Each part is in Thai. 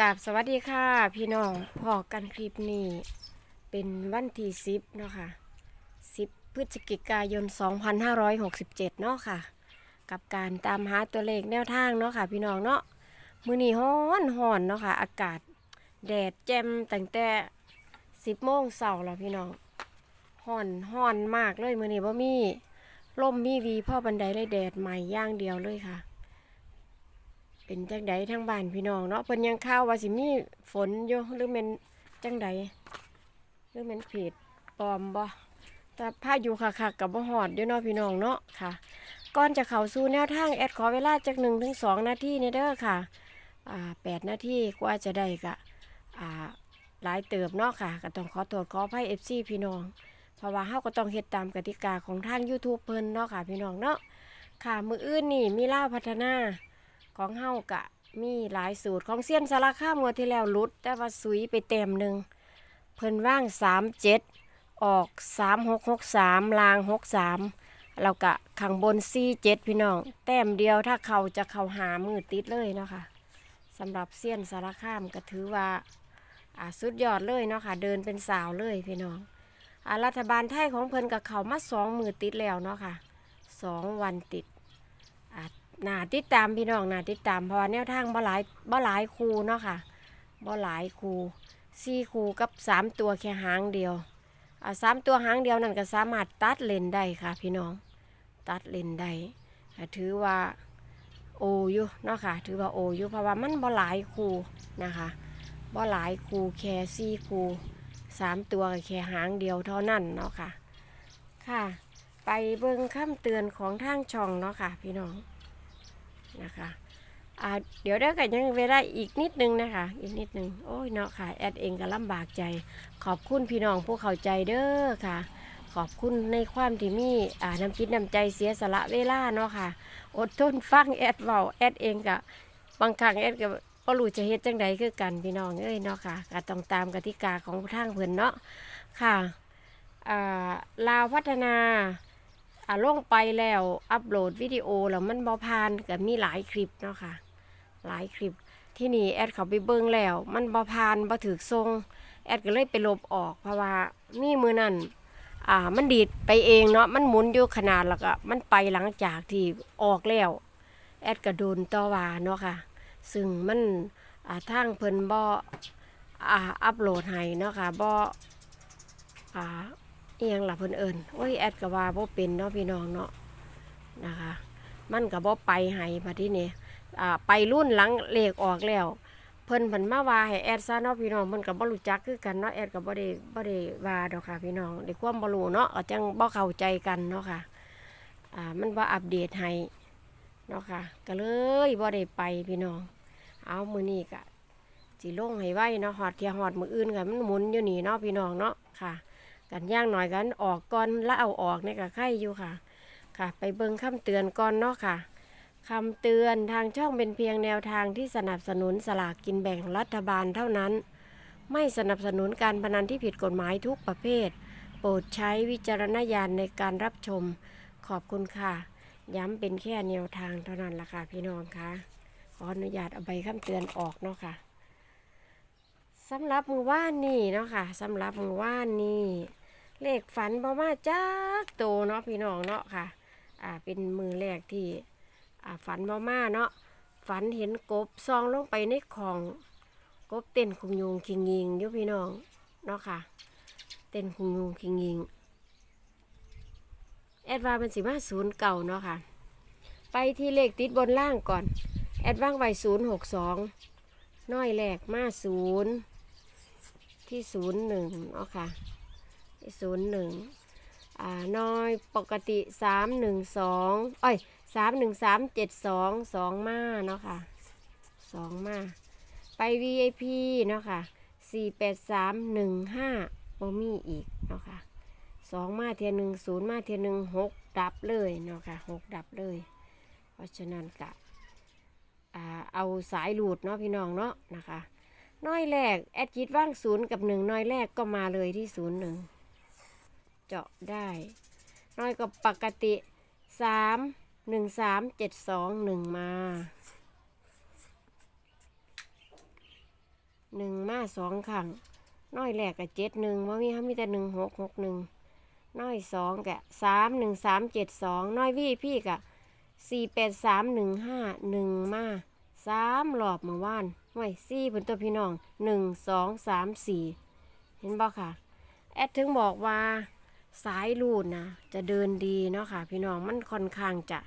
กราบสวัสดีค่ะ พี่น้องพอกันคลิปนี้ เป็นวันที่สิบเนาะค่ะสิบพฤศจิกายน 2567 เนาะค่ะ กับการตามหาตัวเลขแนวทางเนาะค่ะ พี่น้องเนาะมือนี้ฮ้อนฮ้อนเนาะค่ะ อากาศแดดแจ่มตั้งแต่10โมงเช้าแล้วพี่น้องฮ้อนฮ้อนมากเลยมือนี้บ่มีลมมีวีพ่อบันไดเลยแดดใหม่ย่างเดียวเลยค่ะ เป็นจังใดทั้งบ้านพี่น้องเนาะเพิ่นยังข่าวว่าสิมีฝนอยู่หรือแม่นจังใดหรือแม่นเพจปลอมบ่แต่พาอยุคักๆกับบ่ฮอดอยู่เนาะพี่น้องเนาะค่ะก่อนจะเข้าสู่แนวทางแอดขอเวลาจาก1ถึง2นาทีนี่เด้อค่ะอ่า8นาทีกว่าจะได้ก็อ่าหลายเติบเนาะค่ะ ก็ต้องขอโทษขออภัย FC พี่น้อง เพราะว่าเฮาก็ต้องเฮ็ดตามกติกาของทาง YouTube เพิ่นเนาะค่ะพี่น้องเนาะค่ะ มืออื่นนี่มีล่าพัฒนา ของเฮากะมีหลายสูตรของเซียนสารคามงวดที่แล้วลุด แต่ว่าสุยไปเต็มหนึ่งเพิ่นว่างสามเจ็ดออกสามหกหกสามลางหกสามเรากะข้างบนสี่เจ็ดพี่น้อง แต้มเดียวถ้าเขาจะเข้าหามือติดเลยเนาะค่ะสำหรับเซียนสารคามก็ถือว่าอาสุดยอดเลยเนาะค่ะเดินเป็นสาวเลยพี่น้องอารัฐบาลไทยของเพิ่นกับเขามาสองมือติดแล้วเนาะค่ะสองวันติด น่าติดตามพี่น้องน่าติดตามเพราะว่าแนวทางบ่หลายบ่หลายคูเนาะค่ะบ่หลายคูสี่คูกับสามตัวแค่หางเดียวอ่าสามตัวหางเดียวนั่นก็สามารถตัดเลนได้ค่ะ พี่น้องตัดเลนได้ถือว่าโออยู่เนาะค่ะ ถือว่าโออยู่เพราะว่ามันบ่หลายคูนะคะบ่หลายคูแค่สี่คูสามตัวก็แค่หางเดียวเท่านั้นเนาะค่ะ ค่ะ ไปเบิ่งคำเตือนของทางช่องเนาะค่ะ พี่น้อง นะคะอ่าเดี๋ยวได้กันยังเวลาอีกนิดนึงนะคะ อีกนิดนึงโอ้ยเนาะค่ะแอดเองก็ลำบากใจ ขอบคุณพี่น้องผู้เข้าใจเด้อค่ะ ขอบคุณในความที่มีอ่าน้ำจิตน้ำใจเสียสละเวลาเนาะค่ะ อดทนฟังแอดเว้าแอดเองก็บบางครั้งแอดก็บ่รู้จะเฮ็ดจังใดคือกันพี่น้องเอ้ยเนาะค่ะก็ต้องตามกติกาของทางเพิ่นเนาะค่ะลาวพัฒนา อ่าลงไปแล้วอัปโหลดวิดีโอแล้วมันบอพานก็มีหลายคลิปเนาะค่ะ หลายคลิปที่นี่แอดเขาไปเบิ้งแล้ว มันบอพานบอถือทรงแอดก็เลยไปลบออก เพราะว่ามีมือนั่นอ่ามันดีดไปเองเนาะมันหมุนอยู่ขนาดแล้วก็มันไปหลังจากที่ออกแล้วแอดก็โดนต่อว่าเนาะค่ะ ซึ่งมันอ่าทางเพิ่นบออ่าอัปโหลดให้เนาะค่ะบออ่า เอียงล่ะเพิ่นเอิญโอ้ยแอดก็ว่าบ่เป็นเนาะพี่น้องเนาะนะคะ มันก็บ่ไปให้บัดทีนี้อ่าไปรุ่นหลังเลขออกแล้ว เพิ่นเพิ่นมาว่าให้แอดซะเนาะพี่น้องเพิ่นก็บ่รู้จักคือกันเนาะแอดก็บ่ได้บ่ได้ว่าดอกค่ะพี่น้องได้ความบ่รู้เนาะก็จังบ่เข้าใจกันเนาะค่ะอ่ามันบ่อัปเดตให้เนาะค่ะ ก็เลยบ่ได้ไปพี่น้อง เอามื้อนี้ก็สิลงให้ไว้เนาะฮอดเที่ยฮอดมื้ออื่นก็มันหมุนอยู่นี่เนาะพี่น้องเนาะค่ะ กันย่างหน่อยกันออกก่อนแล้วเอาออกเนี่ยก็ไข่อยู่ค่ะ ค่ะ ไปเบิ่งคำเตือนก่อนเนาะค่ะคำเตือนทางช่องเป็นเพียงแนวทางที่สนับสนุนสลากกินแบ่งรัฐบาลเท่านั้น ไม่สนับสนุนการพนันที่ผิดกฎหมายทุกประเภท โปรดใช้วิจารณญาณในการรับชม ขอบคุณค่ะ ย้ำเป็นแค่แนวทางเท่านั้นละค่ะพี่น้องค่ะขออนุญาตเอาใบคำเตือนออกเนาะค่ะ สำหรับมือว่านนี่เนาะค่ะสำหรับมือว่านนี่เลขฝันบ่มาจักโตเนาะพี่น้องเนาะค่ะ อ่าเป็นมือแรกที่อ่าฝันบ่มาเนาะฝันเห็นกบซองลงไปในของกบเต้นคุงยุงคิงยิงอยู่พี่น้องเนาะค่ะ เต้นคุงยุงคิงยิงแอดว่าเป็นสิมาศูนย์เก่าเนาะค่ะ ไปที่เลขติดบนล่างก่อน แอดว่างไว้ศูนย์หกสองน้อยแรกมาศูนย์ ที่ศูนย์หนึ่งเนาะค่ะศูนย์หนึ่งอ่าน้อยปกติสามหนึ่งสองเอ้ยสามหนึ่งสามเจ็ดสองสองมาเนาะค่ะสองมาไป VIP เนาะค่ะสี่แปดสามหนึ่งห้าโอมีอีกเนาะค่ะสองมาเทียหนึ่งศูนย์มาเทียหนึ่งหกดับเลยเนาะค่ะหกดับเลย เพราะฉะนั้นกะอ่าเอาสายหลุดเนาะพี่น้องเนาะนะคะ น้อยแรก แอดคิดว่างศูนย์กับหนึ่งน้อยแรกก็มาเลยที่ศูนย์หนึ่งเจาะได้ น้อยกว่าปกติสามหนึ่งสามเจ็ดสองหนึ่งมาหนึ่งมาสองขังน้อยแรกกับเจ็ดหนึ่งว่ามีเขามีแต่หนึ่งหกหกหนึ่งน้อยสองกะสามหนึ่งสามเจ็ดสองน้อยวี่พี่กะสี่แปดสามหนึ่งห้าหนึ่งมาสามรอบเมื่อวาน ห้วยสี่เพิ่นตัวพี่น้องหนึ่งสองสามสี่เห็นบ่ค่ะ แอดถึงบอกว่าสายรูดนะจะเดินดีเนาะค่ะ พี่น้องมันค่อนข้างจะ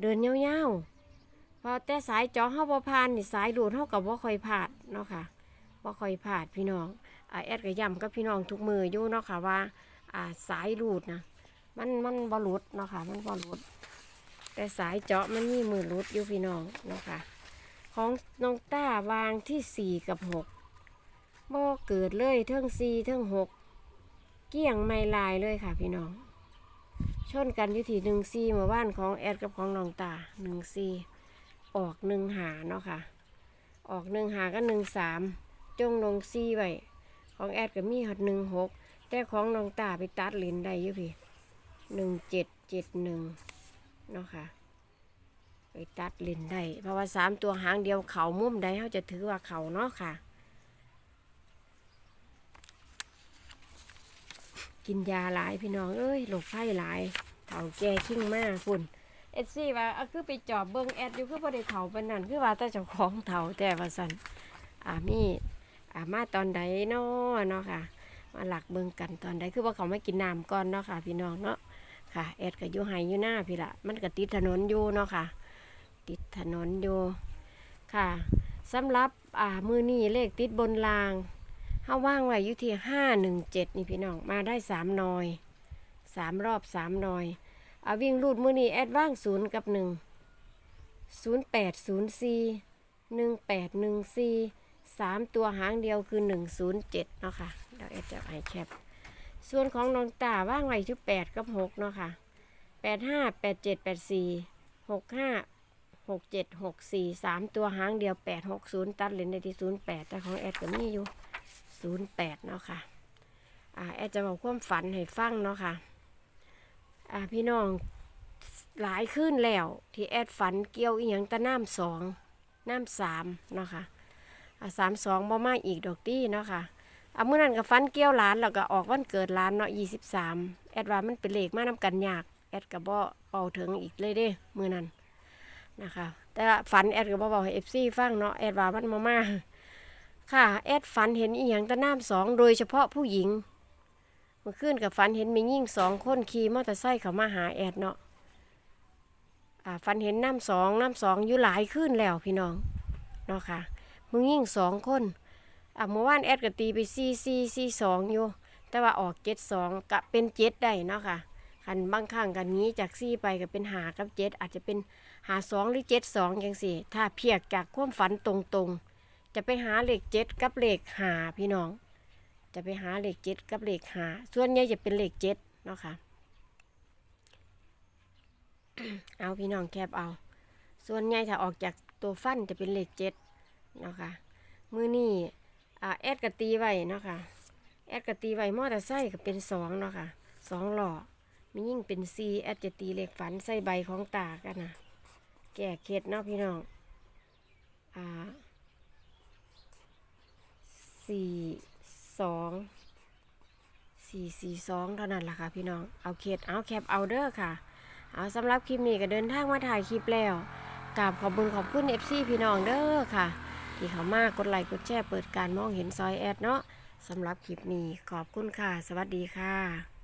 เดินเยาวๆเพอแต่สายเจอเฮาบ่ผ่านนี่สายรูดเฮากับบ่าคอยพลาดเนาะค่ะบ่าคอยพลาดพี่น้องอแอดก็ย้ำกับพี่น้องทุกมืออยู่เนาะค่ะว่าสายรูดนะมันมันบ่หลุดเนาะค่ะมันบ่หลุด แต่สายเจาะมันมีมือลุดอยู่พี่น้องเนาะค่ะ ของน้องต้าวางที่สี่กับหกบ่เกิดเลยเทิงสี่เทิงหกเกี่ยงไม่ลายเลยค่ะพี่น้อง ชนกันอยู่ที่หนึ่งซีเมื่อว่านของแอดกับของน้องตาหนึ่งซีออกหนึ่งหาเนาะค่ะ ออกหนึ่งหาก็หนึ่งสามจงลงซีไว้ของแอดก็มีหดหนึ่งหกแต่ของน้องตาไปตัดเลนได้อยู่พี่หนึ่งเจ็ดเจ็ดหนึ่งเนาะค่ะ ตัดเลนได้ เพราะว่าสามตัวหางเดียวเขามุมใดเขาจะถือว่าเขาเนาะค่ะ กินยาหลายพี่น้องเอ้ยโรคไข้หลายเฒ่าแก่ขิ้งมากฝุ่นเอดซี่ว่าคือไปจอบเบิ่งแอดอยู่คือบ่ได้เฒ่าปานนั้นคือว่าแต่เจ้าของเฒ่าแต่ว่าซั่นอ่ามีอ่ามาตอนใดเนาะเนาะค่ะ มาหลักเบิ่งกันตอนใดคือว่าเขาไม่กินน้ำก่อนเนาะค่ะ พี่น้องเนาะค่ะแอดก็อยู่ไห้อยู่หน้าพี่ละมันก็ติดถนนอยู่เนาะค่ะ ติดถนนอยู่ค่ะสำหรับอ่ามือนี้เลขติดบนรางถ้าว่างไว้อยู่ที่ห้าหนึ่งเจ็ดนี่พี่น้องมาได้สามนอยสามรอบสามนอยเอาวิ่งรูดมือนี้แอดว่างศูนย์กับหนึ่งศูนย์แปดศูนย์สี่หนึ่งแปดหนึ่งสี่สามตัวหางเดียวคือหนึ่งศูนย์เจ็ดเนาะค่ะเดี๋ยวแอดจะให้แคปส่วนของน้องตาว่างไว้ที่แปดกับหกเนาะค่ะแปดห้าแปดเจ็ดแปดสี่หกห้า หกเจ็ดหกสี่สามตัวหางเดียวแปดหกศูนย์ตัดเลนในที่ศูนย์แปดแต่ของแอดก็มีอยู่ศูนย์แปดเนาะค่ะอ่าแอดจะบอกความฝันให้ฟังเนาะค่ะอ่าพี่น้องหลายขึ้นแล้ว ที่แอดฝันเกี่ยวอีหยังตะน้ำสองน้ำสามเนาะค่ะอ่าสามสองบ่มาอีกดอกตี้เนาะค่ะอ่าเมื่อนั้นก็ฝันเกี่ยวหลานแล้วก็ออกวันเกิดหลานเนาะยี่สิบสามแอดว่ามันเป็นเลขมานำกันยาก แอดก็บ่เป่าถึงอีกเลยเด้ มื่อนั้น นะคะ แต่ฝันแอดก็บ่บอกให้เอฟซีฟังเนาะแอดว่ามันมามาค่ะ แอดฝันเห็นอีหยังตะน้ำสองโดยเฉพาะผู้หญิงเมื่อคืนกับฝันเห็นมียิ่งสองคนขี่มอเตอร์ไซค์เขามาหาแอดเนาะฝันเห็นน้ำสองน้ำสองอยู่หลายขึ้นแล้วพี่น้องเนาะค่ะมึงยิ่งสองคนอ่าเมื่อวานแอดก็ตีไปซีซีซีสองอยู่ แต่ว่าออกเจ็ดสองกะเป็นเจ็ดได้เนาะค่ะคันบางครั้งกันนี้จากซีไปก็เป็นหากับเจ็ดอาจจะเป็น หาสองหรือเจ็ดสองย่างสี่ ถ้าเพียกจากความฝันตรงๆ จะไปหาเลขเจ็ดกับเลขหาพี่น้อง จะไปหาเลขเจ็ดกับเลขหาส่วนใหญ่จะเป็นเลขเจ็ดเนาะค่ะเอาพี่น้องแคบเอา ส่วนใหญ่ถ้าออกจากตัวฟันจะเป็นเลขเจ็ดเนาะค่ะมือนี่แอดกะตีไว้เนาะค่ะแอดกะตีไว้มอเตอร์ไซค์ก็เป็นสองเนาะค่ะสองหล่อมียิ่งเป็นซีแอดจะตีเลขฝันใส่ใบของตากันนะ แก่เข็ดเนาะพี่น้อง อ่าสี่สองสี่สี่สองเท่านั้นล่ะค่ะพี่น้อง เอาเขตเอาแคปเอาเด้อค่ะ เอาสำหรับคลิปนี้ก็เดินทางมาถ่ายคลิปแล้วกราบขอบคุญขอบคุณเอฟซีพี่น้องเด้อค่ะ ที่เขามากกดไลค์กดแชร์เปิดการมองเห็นซอยแอดเนาะสำหรับคลิปนี้ขอบคุณค่ะ สวัสดีค่ะ